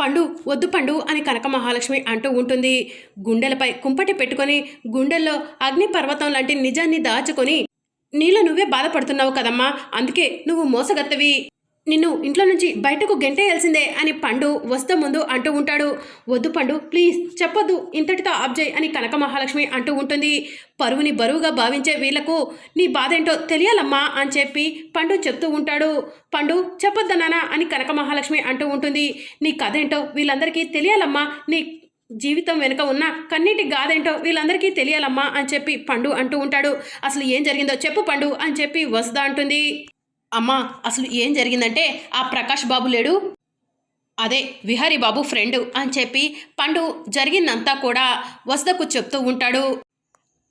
పండు వద్దు పండు అని కనక మహాలక్ష్మి అంటూ ఉంటుంది. గుండెలపై కుంపటి పెట్టుకొని గుండెల్లో అగ్ని పర్వతం లాంటి నిజాన్ని దాచుకొని నీలో నువ్వే బాధపడుతున్నావు కదమ్మా. అందుకే నువ్వు మోసగత్తవి. నిన్ను ఇంట్లో నుంచి బయటకు గెంటేయాల్సిందే అని పండు వస్తా ముందు అంటూ ఉంటాడు. వద్దు పండు ప్లీజ్ చెప్పొద్దు ఇంతటితో ఆబ్జయ్ అని కనక మహాలక్ష్మి అంటూ ఉంటుంది. పరువుని బరువుగా భావించే వీళ్ళకు నీ బాధ ఏంటో తెలియాలమ్మా అని చెప్పి పండు చెప్తూ ఉంటాడు. పండు చెప్పొద్దన్నానా అని కనక మహాలక్ష్మి అంటూ ఉంటుంది. నీ కథ ఏంటో వీళ్ళందరికీ తెలియాలమ్మా. నీ జీవితం వెనుక ఉన్న కన్నీటి గాదేంటో వీళ్ళందరికీ తెలియాలమ్మా అని చెప్పి పండు అంటూ ఉంటాడు. అసలు ఏం జరిగిందో చెప్పు పండు అని చెప్పి వస్తా అంటుంది. అమ్మా అసలు ఏం జరిగిందంటే ఆ ప్రకాష్ బాబు లేడు? అదే విహారీ బాబు ఫ్రెండ్ అని చెప్పి పండు జరిగిందంతా కూడా వసదకు చెప్తూ ఉంటాడు.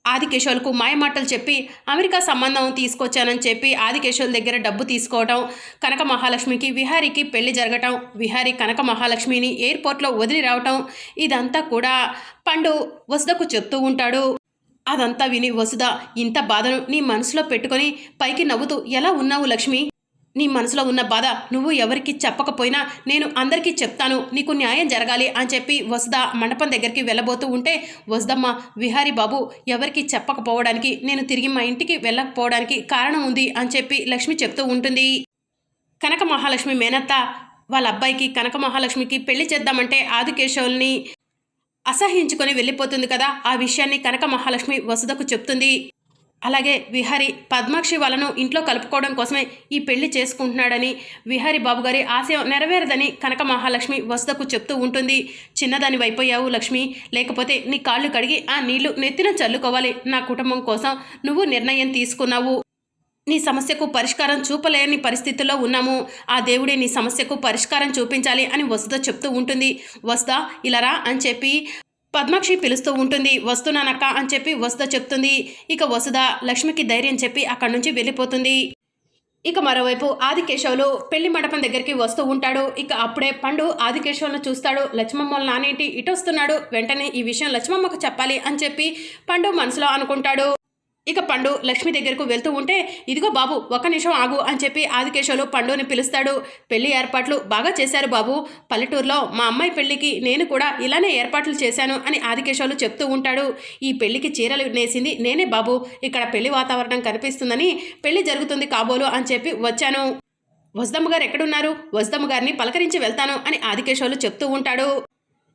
ఆదికేశవులకు మాయమాటలు చెప్పి అమెరికా సంబంధం తీసుకొచ్చానని చెప్పి ఆదికేశవుల దగ్గర డబ్బు తీసుకోవటం కనక మహాలక్ష్మికి విహారీకి పెళ్ళి జరగటం విహారీ కనక మహాలక్ష్మిని ఎయిర్పోర్ట్లో వదిలి రావటం ఇదంతా కూడా పండు వసదకు చెప్తూ ఉంటాడు. అదంతా విని వసుదా ఇంత బాధను నీ మనసులో పెట్టుకొని పైకి నవ్వుతూ ఎలా ఉన్నావు లక్ష్మి? నీ మనసులో ఉన్న బాధ నువ్వు ఎవరికి చెప్పకపోయినా నేను అందరికీ చెప్తాను నీకు న్యాయం జరగాలి అని చెప్పి వసుదా మండపం దగ్గరికి వెళ్ళబోతూ ఉంటే వసుదమ్మ విహారీ బాబు ఎవరికి చెప్పకపోవడానికి నేను తిరిగి మా ఇంటికి వెళ్ళకపోవడానికి కారణం ఉంది అని చెప్పి లక్ష్మి చెప్తూ ఉంటుంది. కనక మహాలక్ష్మి మేనత్త వాళ్ళ అబ్బాయికి కనక మహాలక్ష్మికి పెళ్ళి చేద్దామంటే ఆదికేశవుల్ని అసహించుకొని వెళ్ళిపోతుంది కదా ఆ విషయాన్ని కనక మహాలక్ష్మి వసుదకు చెప్తుంది. అలాగే విహారి పద్మాక్షి వాళ్ళను ఇంట్లో కలుపుకోవడం కోసమే ఈ పెళ్ళి చేసుకుంటున్నాడని విహారి బాబు గారి ఆశయం నెరవేరదని కనక మహాలక్ష్మి వసుదకు చెప్తూ ఉంటుంది. చిన్నదాని వైపోయావు లక్ష్మి లేకపోతే నీ కాళ్ళు కడిగి ఆ నీళ్ళు నెత్తిన చల్లుకోవాలి. నా కుటుంబం కోసం నువ్వు నిర్ణయం తీసుకున్నావు. నీ సమస్యకు పరిష్కారం చూపలేని పరిస్థితుల్లో ఉన్నాము. ఆ దేవుడే నీ సమస్యకు పరిష్కారం చూపించాలి అని వసుద చెప్తూ ఉంటుంది. వస్తా ఇలారా అని చెప్పి పద్మాక్షి పిలుస్తూ ఉంటుంది. వస్తున్నానక్క అని చెప్పి వసుద చెప్తుంది. ఇక వసుద లక్ష్మికి ధైర్యం చెప్పి అక్కడి నుంచి వెళ్ళిపోతుంది. ఇక మరోవైపు ఆదికేశవులు పెళ్ళి మండపం దగ్గరికి వస్తూ ఉంటాడు. ఇక అప్పుడే పండు ఆదికేశవులను చూస్తాడు. లక్ష్మమ్మ నానేటి? నానేంటి ఇటు వస్తున్నాడు వెంటనే ఈ విషయం లక్ష్మమ్మకు చెప్పాలి అని చెప్పి పండు మనసులో అనుకుంటాడు. ఇక పండు లక్ష్మి దగ్గరకు వెళ్తూ ఉంటే ఇదిగో బాబు ఒక్క నిమిషం ఆగు అని చెప్పి ఆదికేశవులు పండుని పిలుస్తాడు. పెళ్ళి ఏర్పాట్లు బాగా చేశారు బాబు. పల్లెటూరులో మా అమ్మాయి పెళ్ళికి నేను కూడా ఇలానే ఏర్పాట్లు చేశాను అని ఆదికేశవులు చెప్తూ ఉంటాడు. ఈ పెళ్ళికి చీరలు నేసింది నేనే బాబు. ఇక్కడ పెళ్ళి వాతావరణం కనిపిస్తుందని పెళ్ళి జరుగుతుంది కాబోలు అని చెప్పి వచ్చాను. వజ్దమ్మ గారు ఎక్కడున్నారు? వజ్దమ్మ గారిని పలకరించి వెళ్తాను అని ఆదికేశవులు చెప్తూ ఉంటాడు.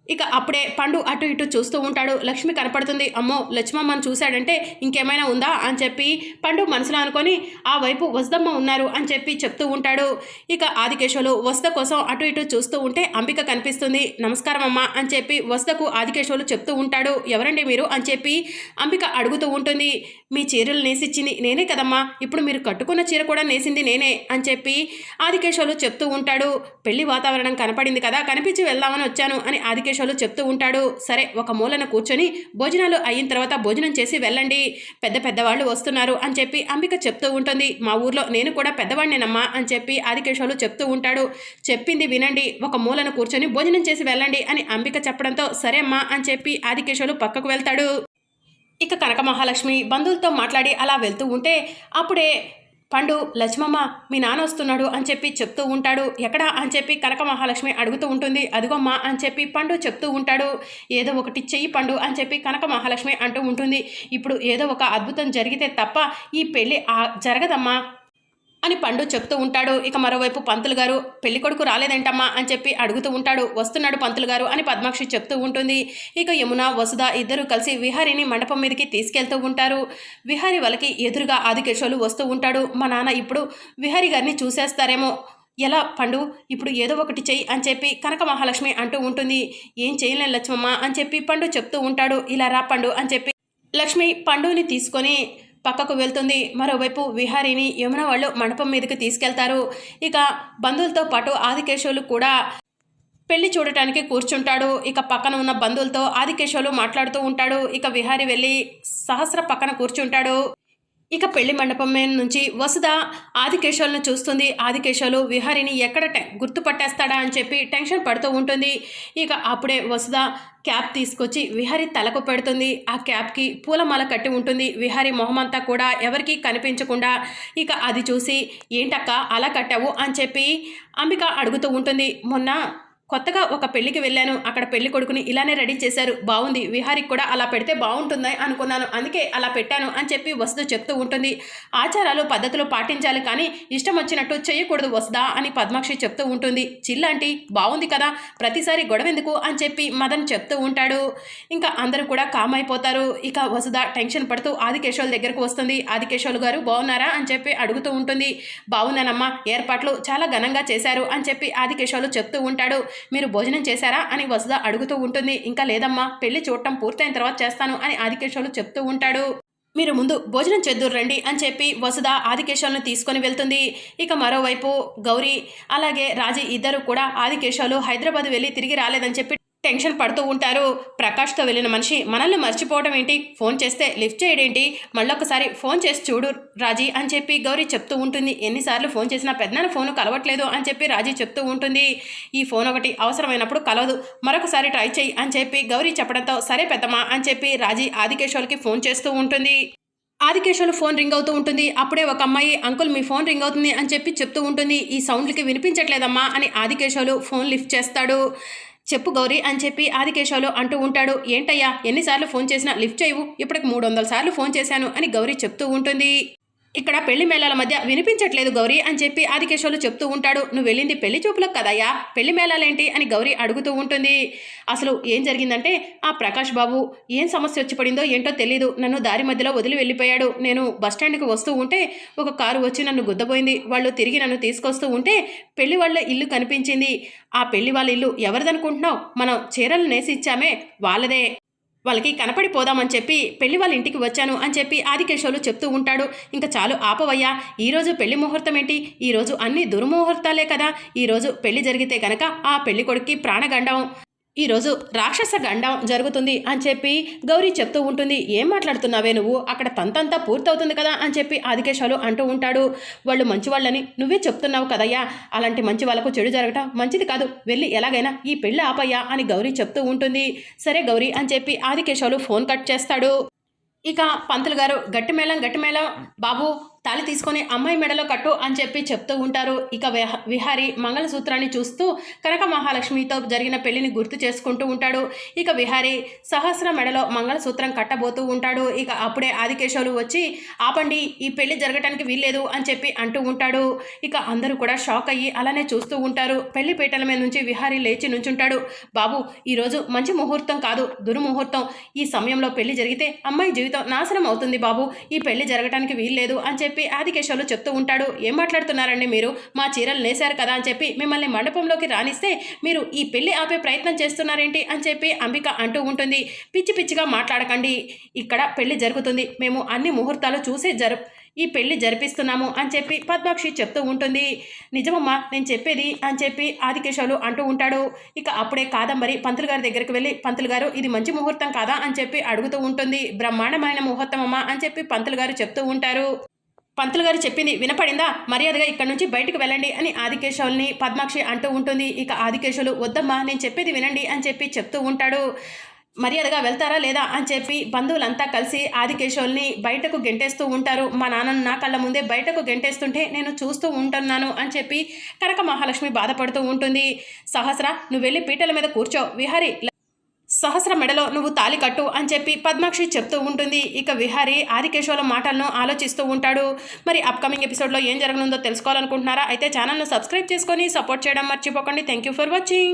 ఇక అప్పుడే పండు అటు ఇటు చూస్తూ ఉంటాడు. లక్ష్మి కనపడుతుంది. అమ్మో లక్ష్మమ్మను చూశాడంటే ఇంకేమైనా ఉందా? అని చెప్పి పండు మనసులో అనుకొని ఆ వైపు వసదమ్మ ఉన్నారు అని చెప్పి చెప్తూ ఉంటాడు. ఇక ఆదికేశవులు వస్త కోసం అటు ఇటు చూస్తూ ఉంటే అంబిక కనిపిస్తుంది. నమస్కారం అమ్మ అని చెప్పి వస్తకు ఆదికేశవులు చెప్తూ ఉంటాడు. ఎవరండి మీరు? అని చెప్పి అంబిక అడుగుతూ ఉంటుంది. మీ చీరలు నేసిచ్చింది నేనే కదమ్మా. ఇప్పుడు మీరు కట్టుకున్న చీర కూడా నేసింది నేనే అని చెప్పి ఆదికేశవులు చెప్తూ ఉంటాడు. పెళ్ళి వాతావరణం కనపడింది కదా. కనిపించి వెళ్దామని వచ్చాను అని ఆదికేశవులు చెప్తూ ఉంటాడు. సరే ఒక మూలన కూర్చొని భోజనాలు అయిన తర్వాత భోజనం చేసి వెళ్ళండి. పెద్ద పెద్దవాళ్ళు వస్తున్నారు అని చెప్పి అంబిక చెప్తూ ఉంటుంది. మా ఊర్లో నేను కూడా పెద్దవాడినేనమ్మా అని చెప్పి ఆదికేశవులు చెప్తూ ఉంటాడు. చెప్పింది వినండి. ఒక మూలన కూర్చొని భోజనం చేసి వెళ్ళండి అని అంబిక చెప్పడంతో సరే అమ్మా అని చెప్పి ఆదికేశవులు పక్కకు వెళ్తాడు. ఇక కనక మహాలక్ష్మి బంధువులతో మాట్లాడి అలా వెళ్తూ ఉంటే అప్పుడే పండు లక్ష్మమ్మ మీ నాన్న వస్తున్నాడు అని చెప్పి చెప్తూ ఉంటాడు. ఎక్కడా అని చెప్పి కనక మహాలక్ష్మి అడుగుతూ ఉంటుంది. అదిగోమ్మా అని చెప్పి పండు చెప్తూ ఉంటాడు. ఏదో ఒకటి చెయ్యి పండు అని చెప్పి కనక మహాలక్ష్మి అంటూ ఉంటుంది. ఇప్పుడు ఏదో ఒక అద్భుతం జరిగితే తప్ప ఈ పెళ్ళి జరగదమ్మా. అని పండు చెప్తూ ఉంటాడు. ఇక మరోవైపు పంతులు గారు పెళ్ళి కొడుకు రాలేదేంటమ్మా? అని చెప్పి అడుగుతూ ఉంటాడు. వస్తున్నాడు పంతులు గారు అని పద్మాక్షి చెప్తూ ఉంటుంది. ఇక యమున వసుధ ఇద్దరు కలిసి విహారిని మండపం మీదకి తీసుకెళ్తూ ఉంటారు. విహారి వాళ్ళకి ఎదురుగా ఆదికేశవులు వస్తూ ఉంటాడు. మా నాన్న ఇప్పుడు విహారి గారిని చూసేస్తారేమో. ఎలా పండు? ఇప్పుడు ఏదో ఒకటి చెయ్యి అని చెప్పి కనక మహాలక్ష్మి అంటూ ఉంటుంది. ఏం చేయలేను లక్ష్మమ్మ అని చెప్పి పండు చెప్తూ ఉంటాడు. ఇలా రా పండు అని చెప్పి లక్ష్మి పండుని తీసుకొని పక్కకు వెళ్తుంది. మరోవైపు విహారిని యమున వాళ్ళు మండపం మీదకి తీసుకెళ్తారు. ఇక బంధువులతో పాటు ఆదికేశవులు కూడా పెళ్ళి చూడటానికి కూర్చుంటాడు. ఇక పక్కన ఉన్న బంధువులతో ఆదికేశవులు మాట్లాడుతూ ఉంటాడు. ఇక విహారి వెళ్ళి సహస్ర పక్కన కూర్చుంటాడు. ఇక పెళ్ళి మండపం నుంచి వసుధ ఆదికేశాలను చూస్తుంది. ఆదికేశాలు విహారిని ఎక్కడ గుర్తుపట్టేస్తాడా అని చెప్పి టెన్షన్ పడుతూ ఉంటుంది. ఇక అప్పుడే వసుధ క్యాప్ తీసుకొచ్చి విహారి తలకు పెడుతుంది. ఆ క్యాప్కి పూలమాల కట్టి ఉంటుంది. విహారి మొహమంతా కూడా ఎవరికీ కనిపించకుండా ఇక అది చూసి ఏంటక్క అలా కట్టావు? అని చెప్పి అంబిక అడుగుతూ ఉంటుంది. మొన్న కొత్తగా ఒక పెళ్ళికి వెళ్ళాను అక్కడ పెళ్ళి కొడుకుని ఇలానే రెడీ చేశారు బాగుంది విహారికి కూడా అలా పెడితే బాగుంటుందని అనుకున్నాను అందుకే అలా పెట్టాను అని చెప్పి వసుద చెప్తూ ఉంటుంది. ఆచారాలు పద్ధతులు పాటించాలి కానీ ఇష్టం వచ్చినట్టు చేయకూడదు వసుదా అని పద్మాక్షి చెప్తూ ఉంటుంది. చిల్లాంటి బాగుంది కదా ప్రతిసారి గొడవ ఎందుకు అని చెప్పి మదన్ చెప్తూ ఉంటాడు. ఇంకా అందరూ కూడా కామ్ అయిపోతారు. ఇక వసుధ టెన్షన్ పడుతూ ఆదికేశవుల దగ్గరకు వస్తుంది. ఆదికేశవులు గారు బాగున్నారా? అని చెప్పి అడుగుతూ ఉంటుంది. బాగున్నానమ్మా ఏర్పాట్లు చాలా ఘనంగా చేశారు అని చెప్పి ఆదికేశవులు చెప్తూ ఉంటాడు. మీరు భోజనం చేశారా అని వసుధ అడుగుతూ ఉంటుంది. ఇంకా లేదమ్మా పెళ్ళి చూడటం పూర్తయిన తర్వాత చేస్తాను అని ఆదికేశవులు చెప్తూ ఉంటాడు. మీరు ముందు భోజనం చేద్దురు రండి అని చెప్పి వసుధ ఆదికేశాలను తీసుకొని వెళ్తుంది. ఇక మరోవైపు గౌరీ అలాగే రాజీ ఇద్దరు కూడా ఆదికేశాలు హైదరాబాద్ వెళ్ళి తిరిగి రాలేదని చెప్పి టెన్షన్ పడుతూ ఉంటారు. ప్రకాష్తో వెళ్ళిన మనిషి మనల్ని మర్చిపోవడం ఏంటి? ఫోన్ చేస్తే లిఫ్ట్ చేయడేంటి? మళ్ళొకసారి ఫోన్ చేసి చూడు రాజీ అని చెప్పి గౌరీ చెప్తూ ఉంటుంది. ఎన్నిసార్లు ఫోన్ చేసినా పెద్దనాన్న ఫోన్ కలవట్లేదు అని చెప్పి రాజీ చెప్తూ ఉంటుంది. ఈ ఫోన్ ఒకటి అవసరమైనప్పుడు కలవదు. మరొకసారి ట్రై చేయి అని చెప్పి గౌరీ చెప్పడంతో సరే పెద్దమా అని చెప్పి రాజీ ఆదికేశవులకి ఫోన్ చేస్తూ ఉంటుంది. ఆదికేశవులు ఫోన్ రింగ్ అవుతూ ఉంటుంది. అప్పుడే ఒక అమ్మాయి అంకుల్ మీ ఫోన్ రింగ్ అవుతుంది అని చెప్పి చెప్తూ ఉంటుంది. ఈ సౌండ్లకి వినిపించట్లేదమ్మా అని ఆదికేశ్వరు ఫోన్ లిఫ్ట్ చేస్తాడు. చెప్పు గౌరీ అని చెప్పి ఆదికేశవులు అంటూ ఉంటాడు. ఏంటయ్యా ఎన్నిసార్లు ఫోన్ చేసినా లిఫ్ట్ చేయవు. ఇప్పటికి మూడు వందల సార్లు ఫోన్ చేశాను అని గౌరీ చెప్తూ ఉంటుంది. ఇక్కడ పెళ్ళి మేళాల మధ్య వినిపించట్లేదు గౌరీ అని చెప్పి ఆదికేశవులు చెప్తూ ఉంటాడు. నువ్వు వెళ్ళింది పెళ్ళి చూపులకు కదయ్యా? పెళ్ళి మేళాలేంటి? అని గౌరీ అడుగుతూ ఉంటుంది. అసలు ఏం జరిగిందంటే ఆ ప్రకాష్ బాబు ఏం సమస్య వచ్చి పడిందో ఏంటో తెలీదు. నన్ను దారి మధ్యలో వదిలి వెళ్ళిపోయాడు. నేను బస్టాండ్కి వస్తూ ఉంటే ఒక కారు వచ్చి నన్ను గుద్దపోయింది వాళ్ళు తిరిగి నన్ను తీసుకొస్తూ ఉంటే పెళ్ళి వాళ్ళ ఇల్లు కనిపించింది. ఆ పెళ్ళి వాళ్ళ ఇల్లు ఎవరిదనుకుంటున్నావు? మనం చీరలు నేసి ఇచ్చామే వాళ్ళదే. వాళ్ళకి కనపడిపోదామని చెప్పి పెళ్ళి వాళ్ళ ఇంటికి వచ్చాను అని చెప్పి ఆదికేశవులు చెప్తూ ఉంటాడు. ఇంకా చాలు ఆపవయ్యా. ఈరోజు పెళ్ళి ముహూర్తం ఏంటి? ఈరోజు అన్ని దుర్ముహూర్తాలే కదా. ఈరోజు పెళ్ళి జరిగితే గనక ఆ పెళ్ళి కొడుక్కి ప్రాణగండం. ఈరోజు రాక్షస గండం జరుగుతుంది అని చెప్పి గౌరీ చెప్తూ ఉంటుంది. ఏం మాట్లాడుతున్నావే నువ్వు? అక్కడ తంతంతా పూర్తవుతుంది కదా అని చెప్పి ఆదికేశాలు అంటూ ఉంటాడు. వాళ్ళు మంచి వాళ్ళని నువ్వే చెప్తున్నావు కదయ్యా. అలాంటి మంచి వాళ్ళకు చెడు జరగటం మంచిది కాదు. వెళ్ళి ఎలాగైనా ఈ పెళ్ళి ఆపయ్యా అని గౌరీ చెప్తూ ఉంటుంది. సరే గౌరీ అని చెప్పి ఆదికేశాలు ఫోన్ కట్ చేస్తాడు. ఇక పంతులు గారు గట్టి మేళం గట్టి మేళం బాబు తాళి తీసుకొని అమ్మాయి మెడలో కట్టు అని చెప్పి చెప్తూ ఉంటారు. ఇక విహ- విహారి మంగళసూత్రాన్ని చూస్తూ కనక మహాలక్ష్మితో జరిగిన పెళ్ళిని గుర్తు చేసుకుంటూ ఉంటాడు. ఇక విహారి సహస్ర మెడలో మంగళసూత్రం కట్టబోతూ ఉంటాడు. ఇక అప్పుడే ఆదికేశవులు వచ్చి ఆపండి ఈ పెళ్ళి జరగటానికి వీల్లేదు అని చెప్పి అంటూ ఉంటాడు. ఇక అందరూ కూడా షాక్ అయ్యి అలానే చూస్తూ ఉంటారు. పెళ్ళి పీటల మీద నుంచి విహారి లేచి నుంచుంటాడు. బాబు ఈరోజు మంచి ముహూర్తం కాదు దుర్ముహూర్తం. ఈ సమయంలో పెళ్ళి జరిగితే అమ్మాయి జీవితం నాశనం అవుతుంది బాబు. ఈ పెళ్ళి జరగటానికి వీల్లేదు అని చెప్పి చెప్పి ఆదికేశవులు చెప్తూ ఉంటాడు. ఏం మాట్లాడుతున్నారండి మీరు? మా చీరలు నేశారు కదా అని చెప్పి మిమ్మల్ని మండపంలోకి రానిస్తే మీరు ఈ పెళ్ళి ఆపే ప్రయత్నం చేస్తున్నారేంటి? అని చెప్పి అంబిక అంటూ ఉంటుంది. పిచ్చి పిచ్చిగా మాట్లాడకండి. ఇక్కడ పెళ్ళి జరుగుతుంది. మేము అన్ని ముహూర్తాలు చూసే జరు ఈ పెళ్ళి జరిపిస్తున్నాము అని చెప్పి పద్మాక్షి చెప్తూ ఉంటుంది. నిజమమ్మా నేను చెప్పేది అని చెప్పి ఆదికేశవులు అంటూ ఉంటాడు. ఇక అప్పుడే కాదంబరి పంతులు గారి దగ్గరికి వెళ్ళి పంతులు గారు ఇది మంచి ముహూర్తం కాదా? అని చెప్పి అడుగుతూ ఉంటుంది. బ్రహ్మాండమైన ముహూర్తం అమ్మా అని చెప్పి పంతులు గారు చెప్తూ ఉంటారు. పంతులు గారు చెప్పింది వినపడిందా? మర్యాదగా ఇక్కడ నుంచి బయటకు వెళ్ళండి అని ఆదికేశవుల్ని పద్మాక్షి అంటూ ఉంటుంది. ఇక ఆదికేశవులు వద్దమ్మా నేను చెప్పేది వినండి అని చెప్పి చెప్తూ ఉంటాడు. మర్యాదగా వెళ్తారా లేదా? అని చెప్పి బంధువులంతా కలిసి ఆదికేశవుల్ని బయటకు గెంటేస్తూ ఉంటారు. మా నాన్న నా కళ్ళ ముందే బయటకు గెంటేస్తుంటే నేను చూస్తూ ఉంటున్నాను అని చెప్పి కనక మహాలక్ష్మి బాధపడుతూ ఉంటుంది. సహస్ర నువ్వు వెళ్ళి పీటల మీద కూర్చో. విహారి సహస్ర మెడలో నువ్వు తాలి కట్టు అని చెప్పి పద్మాక్షి చెప్తూ ఉంటుంది. ఇక విహారి ఆదికేశవుల మాటలను ఆలోచిస్తూ ఉంటాడు. మరి అప్కమింగ్ ఎపిసోడ్లో ఏం జరగనుందో తెలుసుకోవాలనుకుంటున్నారా? అయితే ఛానల్ను సబ్స్క్రైబ్ చేసుకొని సపోర్ట్ చేయడం మర్చిపోకండి. Thank you for watching